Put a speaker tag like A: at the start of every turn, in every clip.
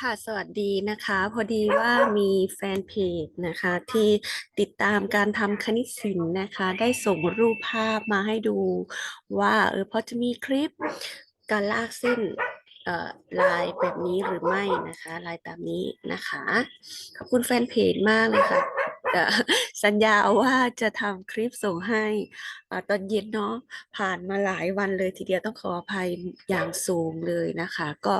A: ค่ะ สวัสดีนะคะ พอดีว่ามีแฟนเพจนะคะ ที่ติดตามการทำคณิตศิลป์นะคะ ได้ส่งรูปภาพมาให้ดูว่าเออพอจะมีคลิปการลากเส้นเออลายแบบนี้หรือไม่นะคะ ลายตามนี้นะคะ ขอบคุณแฟนเพจมากเลยค่ะ สัญญาว่าจะทำคลิปส่งให้อตอนเย็นเนาะผ่านมาหลายวันเลยทีเดียวต้องขออภัยอย่างสูงเลยนะคะ ก็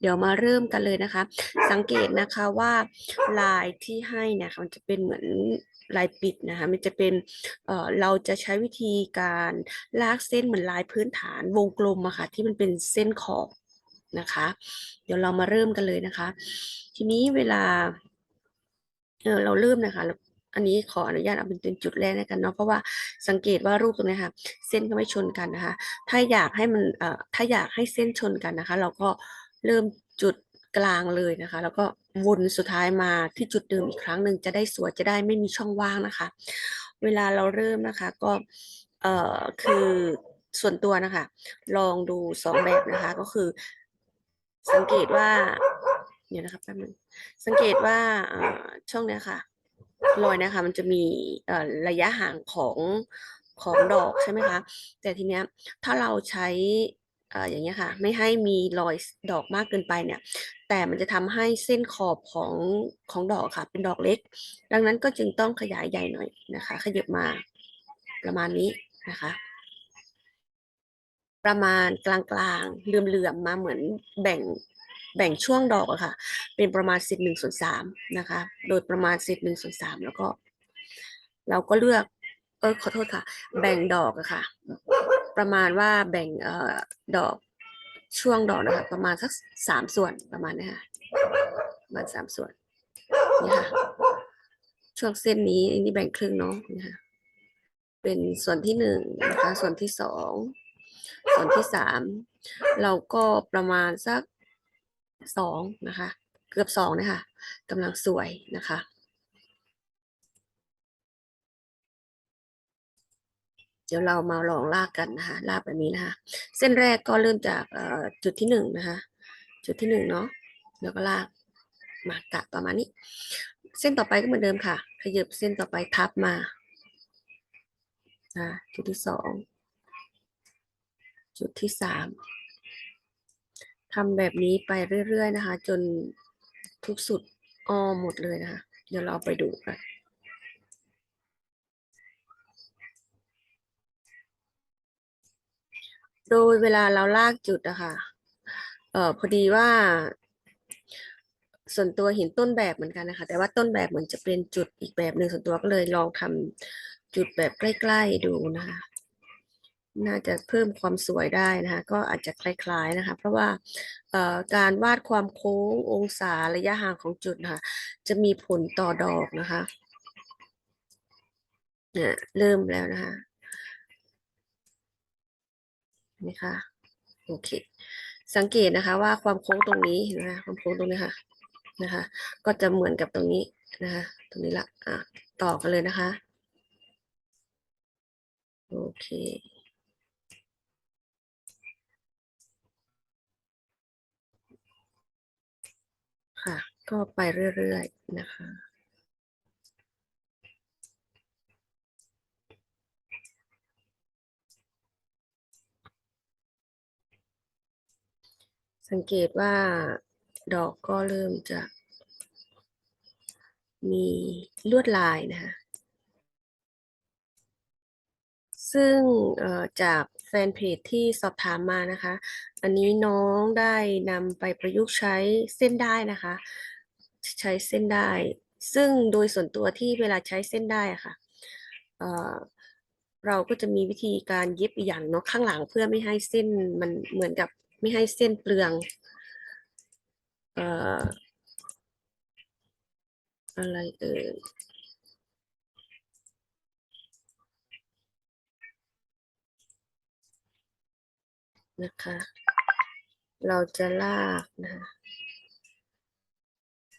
A: เดี๋ยวมาเริ่มกันเลยนะคะ สังเกตนะคะว่าลายที่ให้เนี่ยมันจะเป็นเหมือนลายปิดนะคะมันจะเป็นเอ่อเราจะใช้วิธีการลากเส้นเหมือนลายพื้นฐานวงกลมอะค่ะที่มันเป็นเส้นขอบนะคะ เดี๋ยวเรามาเริ่มกันเลยนะคะ ทีนี้เวลา เออเราเริ่มนะคะอันนี้ขออนุญาตเอาเป็นจุดแรกแล้วกันเนาะเพราะว่าสังเกตว่ารูปตรงนี้ค่ะ เส้นก็ไม่ชนกันนะคะ ถ้าอยากให้มันเอ่อถ้าอยากให้เส้นชนกันนะคะ เราก็เริ่มจุดกลางเลยนะคะ แล้วก็วนสุดท้ายมาที่จุดเดิมอีกครั้งหนึ่งจะได้สวยจะได้ไม่มีช่องว่างนะคะ เวลาเราเริ่มนะคะก็เอ่อคือส่วนตัวนะคะ ลองดูสองแบบนะคะก็คือ สังเกตว่า เดี๋ยวนะครับแป๊บนึงสังเกตว่าช่องเนี้ยค่ะรอยนะคะ มันจะมีระยะห่างของของดอกใช่ไหมคะ แต่ทีเนี้ยถ้าเราใช้ออย่างเงี้ยค่ะ ไม่ให้มีรอยดอกมากเกินไปเนี่ย แต่มันจะทำให้เส้นขอบของของดอกค่ะ เป็นดอกเล็ก ดังนั้นก็จึงต้องขยายใหญ่หน่อยนะคะ ขยับมาประมาณนี้นะคะ ประมาณกลางๆเหลื่อมๆมาเหมือนแบ่ง แบ่งช่วงดอกอะค่ะ เป็นประมาณสิบหนึ่งส่วนสามนะคะ โดยประมาณสิบหนึ่งส่วนสามแล้วก็ เราก็เลือกเออขอโทษค่ะ แบ่งดอกอะค่ะ ประมาณว่าแบ่งเอ่อดอกช่วงดอกนะคะ ประมาณสักสามส่วนประมาณนี้ค่ะประมาณสามส่วนนี่ค่ะ ช่วงเส้นนี้อันนี้แบ่งครึ่งเนาะนี่ค่ะเป็นส่วนที่หนึ่งนะคะ ส่วนที่สองส่วนที่สามเราก็ประมาณสัก สองนะคะ เกือบสองนะคะกำลังสวยนะคะเดี๋ยวเรามาลองลากกันนะคะลากแบบนี้นะคะ เส้นแรกก็เริ่มจากจุดที่หนึ่งนะคะ จุดที่หนึ่งเนาะแล้วก็ลากมากะประมาณนี้ เส้นต่อไปก็เหมือนเดิมค่ะ ขยับเส้นต่อไปทับมาจุดที่สองจุดที่สาม ทำแบบนี้ไปเรื่อยๆนะคะ จนทุกสุดอ้อหมดเลยนะคะ เดี๋ยวเราไปดูกันโดยเวลาเราลากจุดอะค่ะเออพอดีว่า ส่วนตัวเห็นต้นแบบเหมือนกันนะคะ แต่ว่าต้นแบบเหมือนจะเป็นจุดอีกแบบหนึ่งส่วนตัวก็เลยลองทำจุดแบบใกล้ ๆ ดูนะคะ น่าจะเพิ่มความสวยได้นะคะ ก็อาจจะคล้ายๆนะคะ เพราะว่าการวาดความโค้งองศาระยะห่างของจุดนะคะจะมีผลต่อดอกนะคะเนี่ยเริ่มแล้วนะคะนี่ค่ะโอเค สังเกตนะคะว่าความโค้งตรงนี้เห็นไหมคะความโค้งตรงนี้ค่ะนะคะ ก็จะเหมือนกับตรงนี้นะคะ ตรงนี้ละอะต่อกันเลยนะคะ โอเค ค่ะ ก็ไปเรื่อยๆนะคะ สังเกตว่าดอกก็เริ่มจะมีลวดลายนะคะ ซึ่งจากแฟนเพจที่สอบถามมานะคะ อันนี้น้องได้นำไปประยุกต์ใช้เส้นได้นะคะ ใช้เส้นได้ ซึ่งโดยส่วนตัวที่เวลาใช้เส้นได้ะค่ะเอ่อเราก็จะมีวิธีการเย็บอีกอย่างเนาะข้างหลังเพื่อไม่ให้เส้นมันเหมือนกับไม่ให้เส้นเปลืองอออะไรเอ่ย นะคะ เราจะลากนะคะ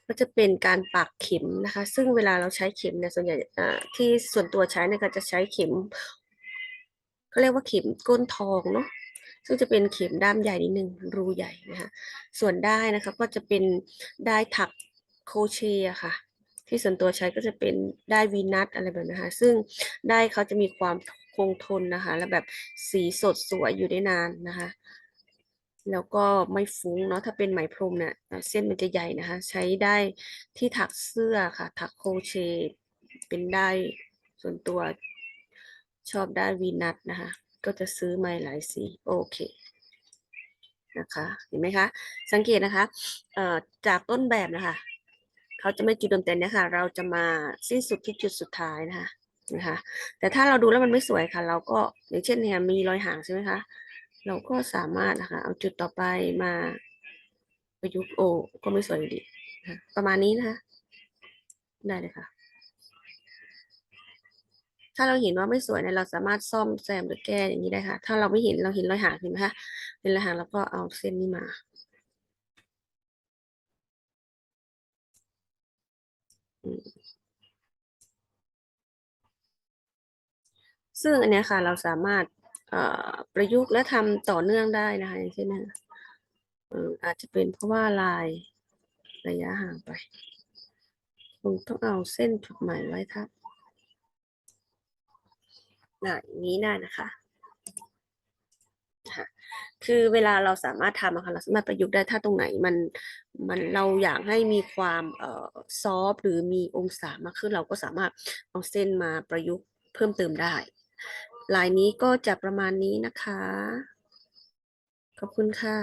A: ก็จะเป็นการปักเข็มนะคะ ซึ่งเวลาเราใช้เข็มเนี่ยส่วนใหญ่ที่ส่วนตัวใช้เนี่ยก็จะใช้เข็มเขาเรียกว่าเข็มก้นทองเนาะซึ่งจะเป็นเข็มด้ามใหญ่นิดนึงรูใหญ่นะคะส่วนได้นะคะก็จะเป็นได้ถักโคเชต์อะค่ะ ที่ส่วนตัวใช้ก็จะเป็นได้วีนัทอะไรแบบนี้นะคะ ซึ่งได้เขาจะมีความ คงทนนะคะ และแบบสีสดสวยอยู่ได้นานนะคะ แล้วก็ไม่ฟุ้งเนาะถ้าเป็นไหมพรมเนี่ยเส้นมันจะใหญ่นะคะ ใช้ได้ที่ถักเสื้อค่ะ ถักโคเชตเป็นได้ส่วนตัวชอบได้วีนัทนะคะ ก็จะซื้อมาหลายสีโอเคนะคะเห็นไหมคะ สังเกตนะคะเอ่อจากต้นแบบนะคะ เขาจะไม่จุดเดิมแต่เนี่ยค่ะเราจะมาสิ้นสุดที่จุดสุดท้ายนะคะ นะคะแต่ถ้าเราดูแล้วมันไม่สวยค่ะ เราก็อย่างเช่นเนี่ยมีรอยหางใช่ไหมคะเราก็สามารถนะคะเอาจุดต่อไปมาประยุกต์โอ ก็ไม่สวยดีนะะประมาณนี้นะคะได้เลยค่ะ ถ้าเราเห็นว่าไม่สวยเนี่ยเราสามารถซ่อมแซมหรือแก้อย่างนี้ได้ค่ะ ถ้าเราไม่เห็นเราเห็นรอยหางเห็นไหมคะเห็นรอยหางแล้วก็เอาเส้นนี้มาอืม ซึ่งอันเนี้ยค่ะเราสามารถประยุกต์และทำต่อเนื่องได้นะคะอย่างเช่นนะอาจจะเป็นเพราะว่าลายระยะห่างไปคงต้องเอาเส้นจุดหมายไว้ทับอะอย่างนี้ได้นะคะค่ะคือเวลาเราสามารถทำอะค่ะเราสามารถประยุกต์ได้ถ้าตรงไหนมันมันเราอยากให้มีความเอ่อซอฟหรือมีองศามากขึ้นเราก็สามารถเอาเส้นมาประยุกต์เพิ่มเติมได้ ลายนี้ก็จะประมาณนี้นะคะ ขอบคุณค่ะ